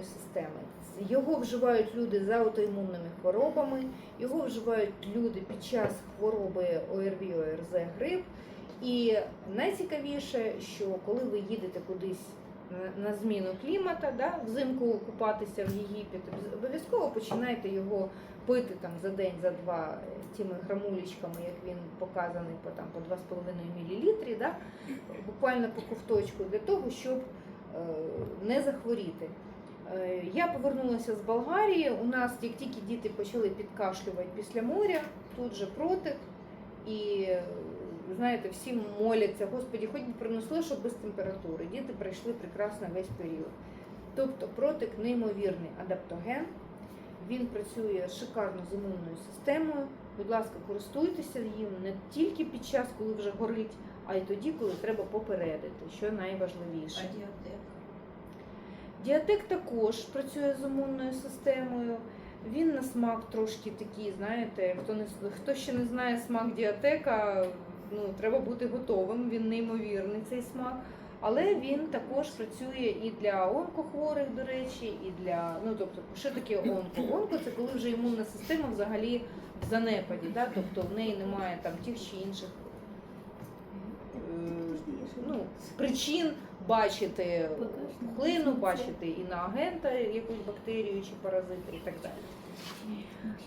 імунної системи. Його вживають люди з аутоімунними хворобами, його вживають люди під час хвороби ОРВІ, ОРЗ, грип. І найцікавіше, що коли ви їдете кудись на- зміну клімата, да, взимку купатися в Єгипет, обов'язково починайте його пити там за день, за два е, тими грамулечками, як він показаний по там по 2,5 мл, да, буквально по ковточку для того, щоб е, не захворіти. Е, Я повернулася з Болгарії. У нас, як тільки діти почали підкашлювати після моря, тут же протик. І знаєте, всі моляться, Господі, хоч би принесло, щоб без температури. Діти пройшли прекрасно весь період. Тобто протик неймовірний адаптоген. Він працює шикарно з імунною системою. Будь ласка, користуйтеся їм не тільки під час, коли вже горить, а й тоді, коли треба попередити, що найважливіше. А діатек? Діатек також працює з імунною системою. Він на смак трошки такий, знаєте, хто не хто ще не знає смак діатека, ну треба бути готовим. Він неймовірний цей смак. Але він також працює і для онкохворих, до речі, і для ну тобто, що таке онко? Онко це коли вже імунна система взагалі в занепаді, да? тобто в неї немає там тих чи інших е, ну, причин бачити пухлину, бачити іноагента, якусь бактерію чи паразити і так далі.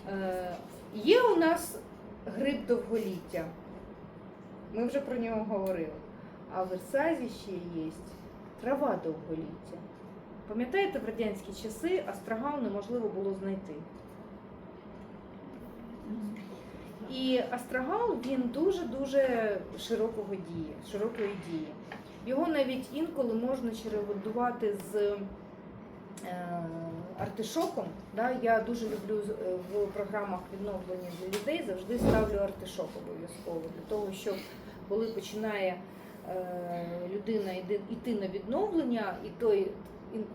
Е, є у нас грип довголіття. Ми вже про нього говорили. А в Версазі ще є трава довголіття. Пам'ятаєте, в радянські часи астрагал неможливо було знайти. І астрагал він дуже-дуже широкого дії, широкої дії. Його навіть інколи можна чередувати з е, артишоком. Я дуже люблю е, в програмах відновлення для людей завжди ставлю артишок обов'язково для того, щоб коли починає е, людина йти, на відновлення, і той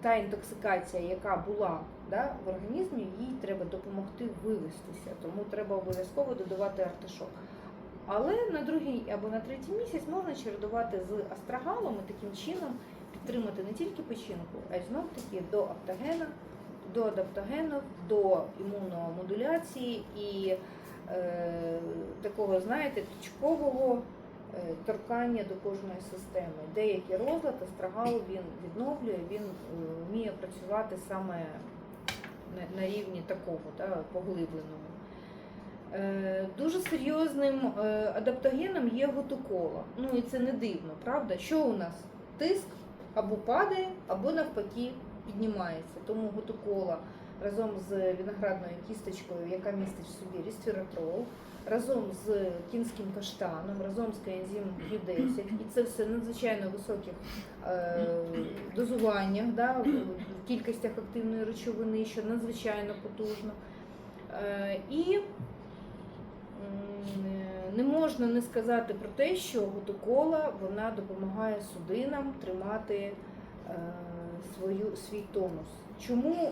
та інтоксикація, яка була да, в організмі, їй треба допомогти вивестися. Тому треба обов'язково додавати артишок. Але на другий або на третій місяць можна чередувати з астрагалом і таким чином підтримати не тільки печінку, а й знов таки до аптогена, до адаптогенів, до імуномодуляції і е, такого, знаєте, точкового е, торкання до кожної системи. Деякий розлад астрагал він відновлює, він е, вміє працювати саме на, рівні такого, да, поглибленого. Е, Дуже серйозним е, адаптогеном є готукола. Ну і це не дивно, правда? Що у нас? Тиск або падає, або навпаки піднімається. Тому готукола разом з виноградною кісточкою, яка містить в собі ресвератрол, разом з кінським каштаном, разом з коензимом Q10. І це все надзвичайно високих е, дозуваннях, да, в кількостях активної речовини, що надзвичайно потужно. І Не можна не сказати про те, що гутокола вона допомагає судинам тримати е, свою, свій тонус. Чому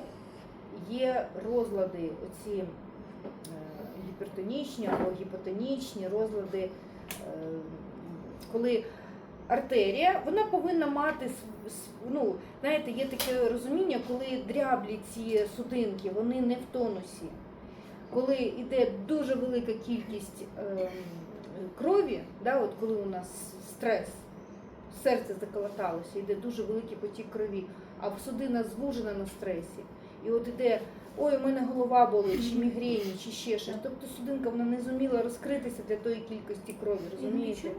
є розлади, оці е, гіпертонічні або гіпотонічні розлади, е, коли артерія, вона повинна мати ну, знаєте, є таке розуміння, коли дряблі ці судинки, вони не в тонусі коли йде дуже велика кількість ем, крові, да, от коли у нас стрес, серце заколоталося, йде дуже великий потік крові, а судина звужена на стресі. І от іде, ой, у мене голова болить, чи мігрені, чи ще щось. Тобто судинка вона не зуміла розкритися для тої кількості крові, розумієте?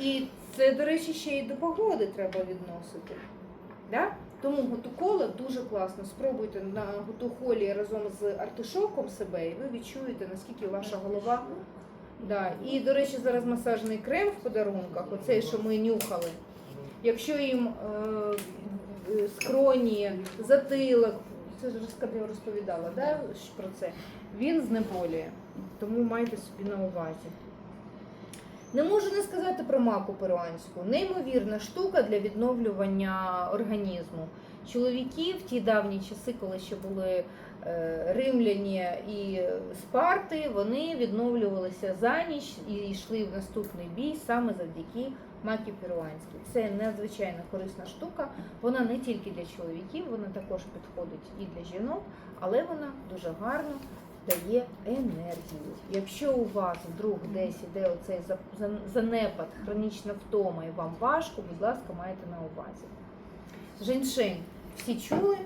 І це, до речі, ще й до погоди треба відносити. Да? Тому гутукола дуже класно. Спробуйте на гутухолі разом з артишоком себе, і ви відчуєте, наскільки ваша голова. Да. І, до речі, зараз масажний крем в подарунках, оцей, що ми нюхали. Якщо їм е, скроні, затилок, це ж розказ- розповідала да, про це, він знеболює. Тому майте собі на увазі. Не можу не сказати про маку перуанську. Неймовірна штука для відновлювання організму. Чоловіки в ті давні часи, коли ще були е, римляні і спарти, вони відновлювалися за ніч і йшли в наступний бій саме завдяки маків перуанський. Це надзвичайно корисна штука. Вона не тільки для чоловіків, вона також підходить і для жінок, але вона дуже гарно дає енергію. Якщо у вас вдруг десь іде оцей за- за- занепад, хронічна втома і вам важко, будь ласка, майте на увазі. Женьшень всі чули,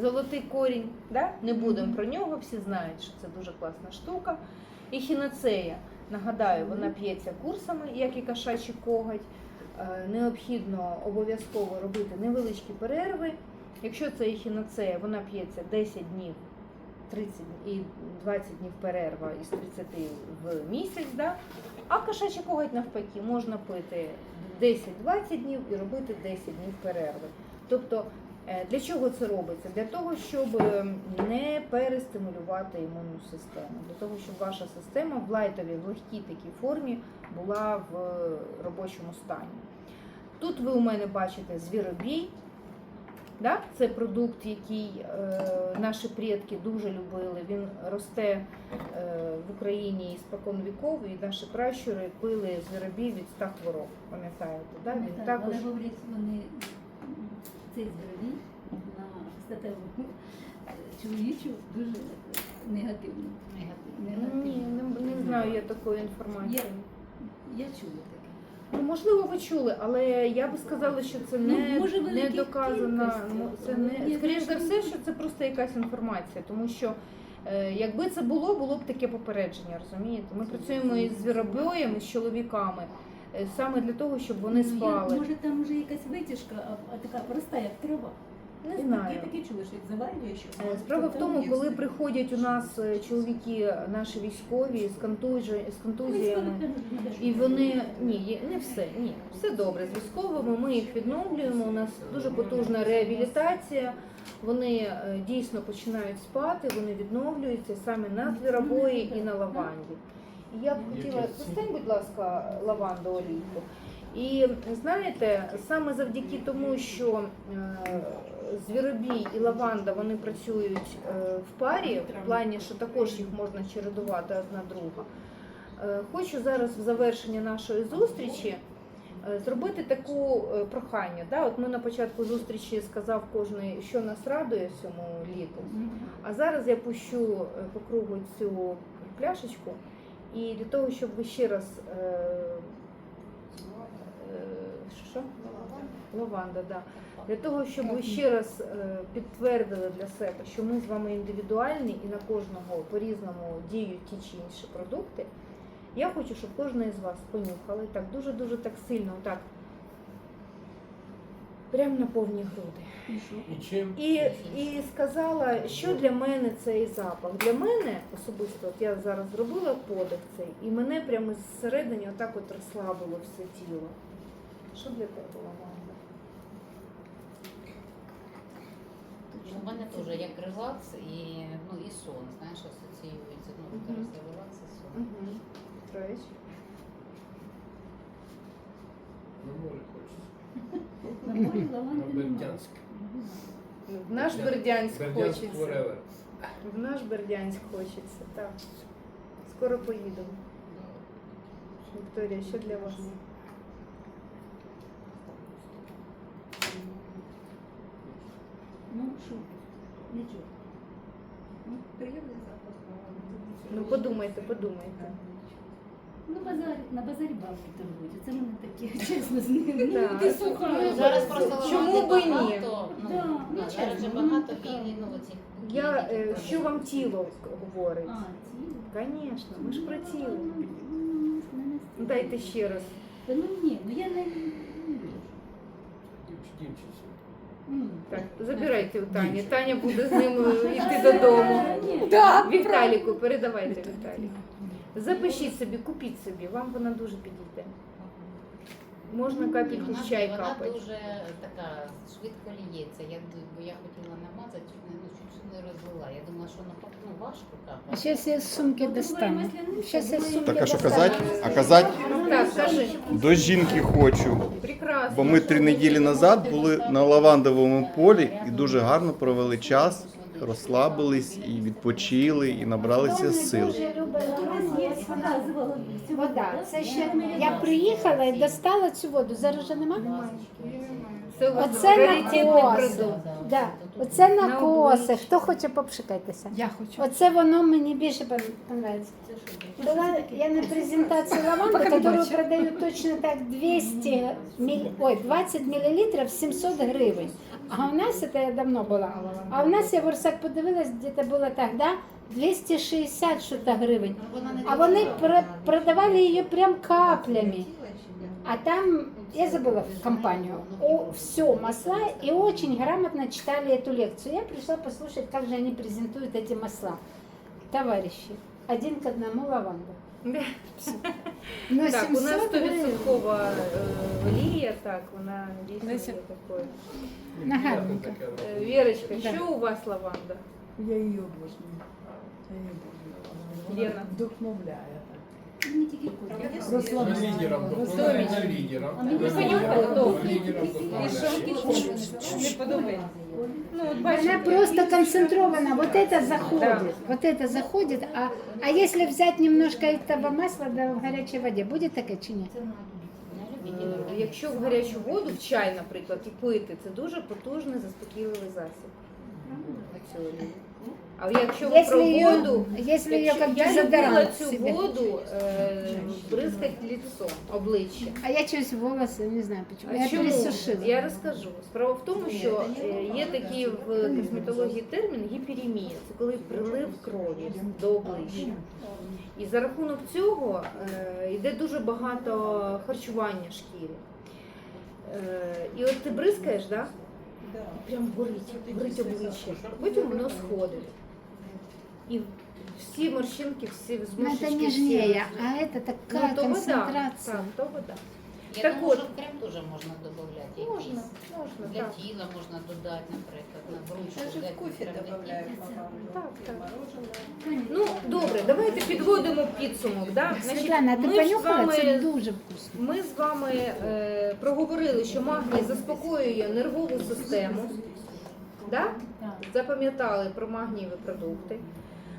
золотий корінь, да? не будемо про нього, всі знають, що це дуже класна штука. І хіноцея, нагадаю, вона п'ється курсами, як і кошачий коготь. Е, Необхідно обов'язково робити невеличкі перерви. Якщо це ехіноцея, вона п'ється 10 днів, 30 і 20 днів перерва із 30 в місяць. Да? А кошачий коготь навпаки можна пити 10-20 днів і робити 10 днів перерви. Тобто Е, Для чого це робиться? Для того, щоб е, не перестимулювати імунну систему, для того, щоб ваша система в лайтовій, в легкій такій формі була в робочому стані. Тут ви у мене бачите звіробій. Да? Це продукт, який е, наші предки дуже любили. Він росте е, в Україні спокон віков, і наші пращури пили звіробій від 100 хвороб. Пам'ятаєте? Да? Він Так, також але говорять, вони цей здоровій на статеву е, чоловічу дуже негативно. Негативно. Ні, не, не знаю я такої інформації. Я чула таке. Ну, можливо, ви чули, але я би сказала, що це Ну, не, може, не кількості, ну, Це але не ні, скоріш за все, що це просто якась інформація, тому що. е, Якби це було, було б таке попередження, розумієте? Ми працюємо із звіробоєм, з чоловіками е, саме для того, щоб вони Ну, я- спали. Може там вже якась витяжка, а, а така проста, як трава. Не Я знаю. таке чула, що як завалює, що Е, Справа в тому, коли приходять у нас е, чоловіки, наші військові з контузі- з контузіями. І вони ні, не все, ні, все добре з військовими. Ми їх відновлюємо. У нас дуже потужна реабілітація. Вони е, дійсно починають спати, вони відновлюються саме на звіробої і на лаванді. І я б хотіла достань, будь ласка, лаванду олійку. І знаєте, саме завдяки тому, що звіробій і лаванда вони працюють е, в парі, в плані, що також їх можна чередувати одна друга. Е, Хочу зараз в завершення нашої зустрічі е, зробити таку прохання. Да? От ми на початку зустрічі сказав кожний, що нас радує цьому літу. А зараз я пущу по кругу цю пляшечку, і для того, щоб ви ще раз що? Лаванда, да. Для того, щоб ви ще раз е, підтвердили для себе, що ми з вами індивідуальні і на кожного по-різному діють ті чи інші продукти, я хочу, щоб кожна із вас понюхала і так дуже-дуже так сильно, так, прямо на повні груди. І? І чим? І, і сказала, що для мене цей запах. Для мене особисто, от я зараз зробила подих цей, і мене прямо зсередині отак от розслабило все тіло. Що для тебе лаванда? У мене теж як релакс і, ну, і сон, знаєш, асоціюється. Ну, зараз релакс і сон. Угу. Троєч. На море хочеться. На морі На лаванди немає. Бердянськ. В наш Бердянськ Бердянськ хочеться. forever. В наш Бердянськ хочеться, так. Скоро поїдемо. Вікторія, що для вас? Ну що? Нічого. Ну, приємний запах. Ну подумайте, подумайте. Ну, базар, на базарі бабки торгують. Це мене таке, чесно, з ними. Ну, Так. ти суха. Ну, зараз просто Чому лаванди б ні? багато, ну, Да, ну, ну, зараз чесно, же багато така. війни, ну, оцих Я, е, що вам тіло говорить? А, ці. Звісно, ми ж про тіло. Ну, ну, ну, не Дайте ще раз. Та ну ні, ну я не... Дівч- Дівчинці. Так, забирайте у Тані. Таня буде з ним е, йти додому. Віталіку, передавайте Віталіку. Запишіть собі, купіть собі, вам вона дуже підійде. Можна Ні, капельку в чай вона капати. дуже така швидко ліється. Я, бо я хотіла намазати, чуть не, ну, чуть не розлила. Я думала, що ну, ну важко капати. Сейчас я з сумки Ну, достану. Сейчас я з сумки Так, а що казати? А казати Так, кажи. до жінки хочу. Прекрасно. Бо ми три неділі назад були на лавандовому полі і дуже гарно провели час, розслабились і відпочили, і набралися сил. Вода. Це ще я приїхала і достала цю воду. Зараз же нема? Оце накос. Да. Оце На накоси. Хто хоче попшикайтеся? Я хочу. Оце воно мені більше подобається. Я на презентации лаванды, которую продают точно так 200 мил... Ой, 20 миллилитров 700 гривень. А у нас, это я давно була, а у нас я в Орсак подивилась, где-то було так, да? 260 що-то гривень. А вони пр- продавали її прям каплями. А там, я забыла компанию, о, все масла и очень грамотно читали эту лекцию. Я пришла послушать, как же они презентуют эти масла. Товарищи, один к одному лаванда. Да. Но Так, у нас 700 гривень. 100% е, олія, так, вона дійсно є Леся. такою. Нагарненько. Е, Вірочка, Да. що у вас лаванда? Я її обожнюю. Я її обожнюю. Вона Лена. Вдохновляє. Мені тільки курка. За Розслабляє. лидером, Розслабляє. за лидером. А мені За понюхала, лидером, добре. за лидером вдохновляє. Не подобається. Ну, от Она бачите, просто концентрована. Вот это заходит, вот это заходит. А, а если взять немножко этого масла да, в горячей воде, будет такая чи ні? е, якщо в гарячу воду, в чай, наприклад, і пити, це дуже потужний заспокійливий засіб. Цю олію. А якщо ви про Если воду, якщо как я любила дезодорант цю себе. воду е, бризкати лицо, обличчя. А я чуть волосы, не знаю почему. А Я чому? пересушила. Я розкажу. Справа в тому, що е, є такий в косметології термін гіперемія. Це коли прилив крові до обличчя. І за рахунок цього е, йде дуже багато харчування шкіри. Е, і от ти бризкаєш, да? і прям горить, горить обличчя. Потім воно сходить. І всі морщинки, всі Но зморшечки. это всі- нежнее, а это Ну, такая то вода. концентрация. Так, то вода. Я Так думаю, от. що в крем теж можна додати Можна, можна, Для так. тіла можна додати, наприклад, на. Даже дати в кофе добавляют. Так, так. мороженое. Ну, добре, давайте підводимо підсумок. Да? Світлана, ти ми ж з понюхала? Це вами, дуже вкусно. ми з вами е, проговорили, що магній заспокоює нервову систему. Да? Запам'ятали про магнієві продукти.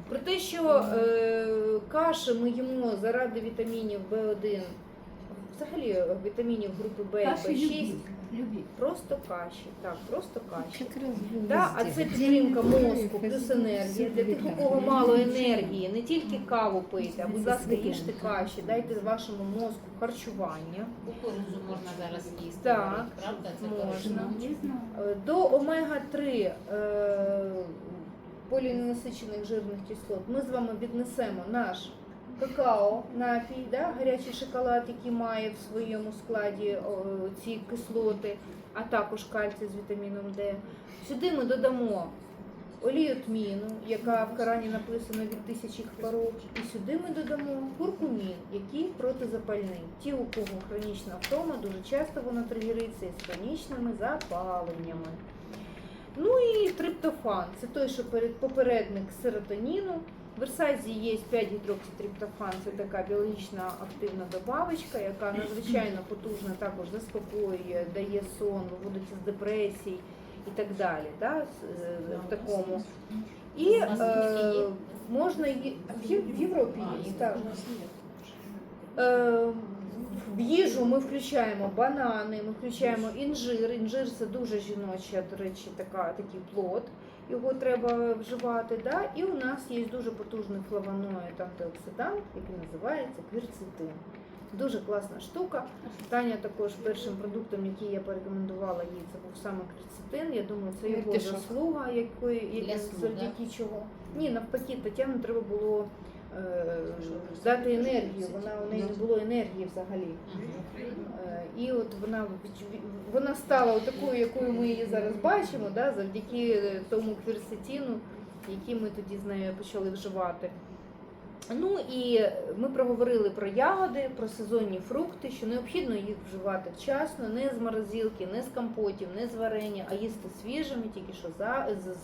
Про те, що е, каші ми їмо заради вітамінів В1, взагалі вітамінів групи Б і Каші В6. любіть. Любіть. Просто каші. Так, просто каші. Да, а це підтримка мозку, плюс енергія. Для тих, у кого мало енергії, не тільки каву пийте, а будь ласка, їжте каші, дайте вашому мозку харчування. Кукурудзу можна зараз їсти. Так, правда? Це можна. Е, До омега-3 е, поліненасичених жирних кислот ми з вами віднесемо наш какао напій, да, гарячий шоколад, який має в своєму складі ці кислоти, а також кальцій з вітаміном Д. Сюди ми додамо олію тміну, яка в Корані написано від тисячі хвороб. І сюди ми додамо куркумін, який протизапальний. Ті, у кого хронічна втома, дуже часто вона тригериться із хронічними запаленнями. Ну і триптофан це той, що попередник серотоніну. В Версазі є 5 гідрокситриптофан, це така біологічна активна добавочка, яка надзвичайно потужно також заспокоює, дає сон, виводить із депресій і так далі. Да, е, в такому. І е, можна в Європі є. Так. Е, В їжу ми включаємо банани, ми включаємо інжир. Інжир це дуже жіноча, до речі, така, такий плод. Його треба вживати. Да? І у нас є дуже потужний флавоноїд антиоксидант, який називається квірцетин. Дуже класна штука. Таня також першим продуктом, який я порекомендувала їй, це був саме квірцетин. Я думаю, це його заслуга, якої, завдяки чого. Ні, навпаки, Тетяну треба було дати енергію. Вона у неї не було енергії взагалі. Е, І от вона вона стала такою, якою ми її зараз бачимо, да, завдяки е, тому квірсетіну, який ми тоді з нею почали вживати. Ну і ми проговорили про ягоди, про сезонні фрукти, що необхідно їх вживати вчасно, не з морозилки, не з компотів, не з варення, а їсти свіжими, тільки що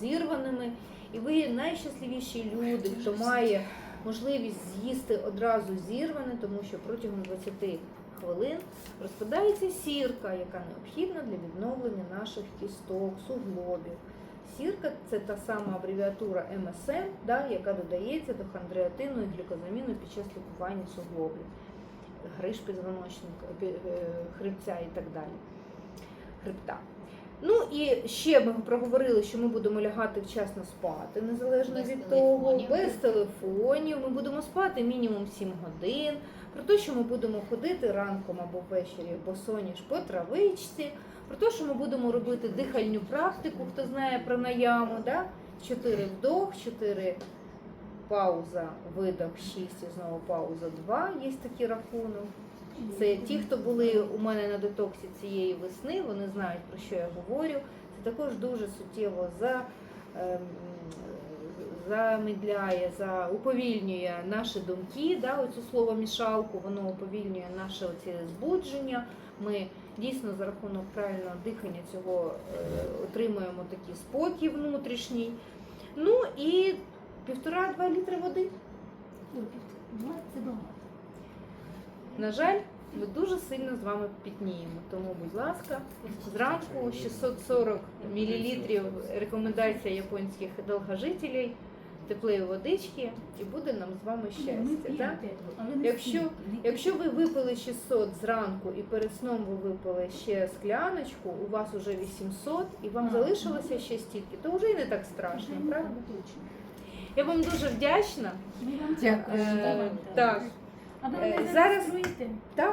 зірваними. І ви найщасливіші люди, хто має можливість з'їсти одразу зірване, тому що протягом 20 хвилин розпадається сірка, яка необхідна для відновлення наших кісток, суглобів. зірка це та сама абревіатура МСМ, да, яка додається до хондроїтину і глюкозаміну під час лікування суглобів, гриж підзвоночника, пі- е, хребця і так далі. Хребта. Ну і ще ми проговорили, що ми будемо лягати вчасно спати, незалежно Без від того, без телефонів. Ми будемо спати мінімум 7 годин. Про те, що ми будемо ходити ранком або ввечері босоніж по травичці, про те, що ми будемо робити дихальну практику, хто знає про наяму, да? 4 вдох, 4 пауза, видох, 6 і знову пауза 2, є такий рахунок. Це ті, хто були у мене на детоксі цієї весни, вони знають про що я говорю. Це також дуже суттєво за, ем, замедляє, за уповільнює наші думки. Да, оцю слово мішалку, воно уповільнює наше оці збудження. Ми дійсно за рахунок правильного дихання цього е, отримуємо такий спокій внутрішній. Ну і півтора-два літри води. Ой, Два це багато. На жаль, ми дуже сильно з вами пітніємо. Тому, будь ласка, зранку 640 мл рекомендація японських довгожителів, теплої водички, і буде нам з вами щастя. Так? Якщо- Якщо ви випили 600 зранку і перед сном ви випили ще скляночку, у вас вже 800 і вам залишилося ще стільки, то вже і не так страшно, правда? Я вам дуже вдячна. Дякую. Е, так. А ви Е, зараз-? Так,